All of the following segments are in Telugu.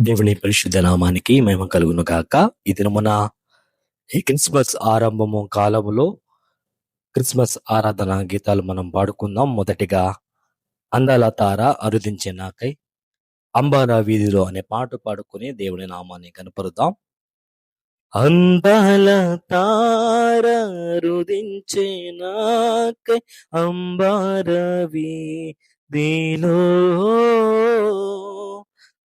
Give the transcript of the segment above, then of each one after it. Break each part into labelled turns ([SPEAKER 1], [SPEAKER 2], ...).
[SPEAKER 1] దేవుని పరిశుద్ధ నామానికి మేము కలుగును గాక. ఇది మన ఈ క్రిస్మస్ ఆరంభము కాలములో క్రిస్మస్ ఆరాధన గీతాలు మనం పాడుకుందాం. మొదటిగా అందాల తార అరుదించే నాకై అంబారా వీధిలో అనే పాట పాడుకుని దేవుని నామాన్ని కనపరుదాం అందాల తార రుదించే నాకై అంబారవి వీధిలో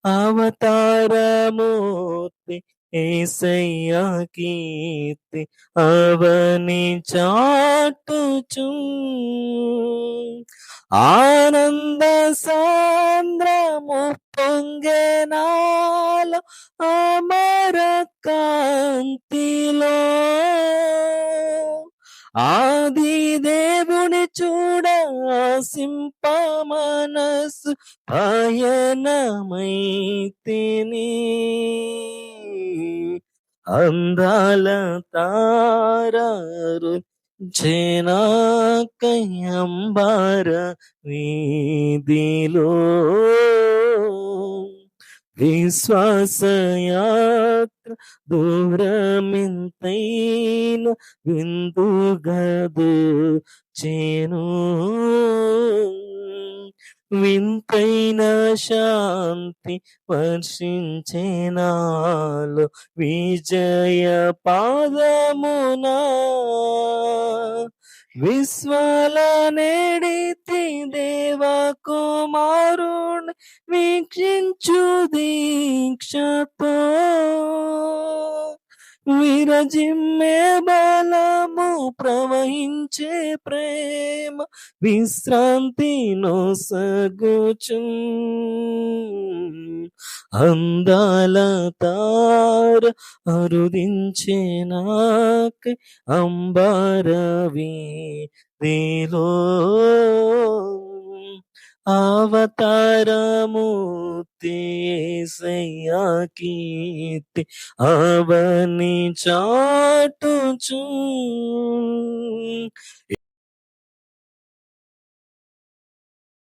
[SPEAKER 1] అవతారమూర్తి ఏసయ్యా కీర్తి అవని చాటుచు. ఆనంద సాంద్రము పొంగనాల అమర కాంతిలో. ఆది దేవుని చూడ సింపా మనసు అందాల తారారు జనాకయంబార వీధిలో విశ్వాసయాత్ర దూరమింతైన విందుగదు చేను. వింతైన శాంతి వర్షించేనాలో విజయ పాదమునా విశ్వాల నేడితి దేవ కుమారుణ్ వీక్షించు దీక్షతో. విరజిమ్మే బలము ప్రవహించే ప్రేమ విశ్రాంతి నొసగుచు. అందాల తార అరుదించే నాక్ అంబారవి దేలో అవతారమూర్తి ఏసయ్యా కీర్తి అవని చాటుచూ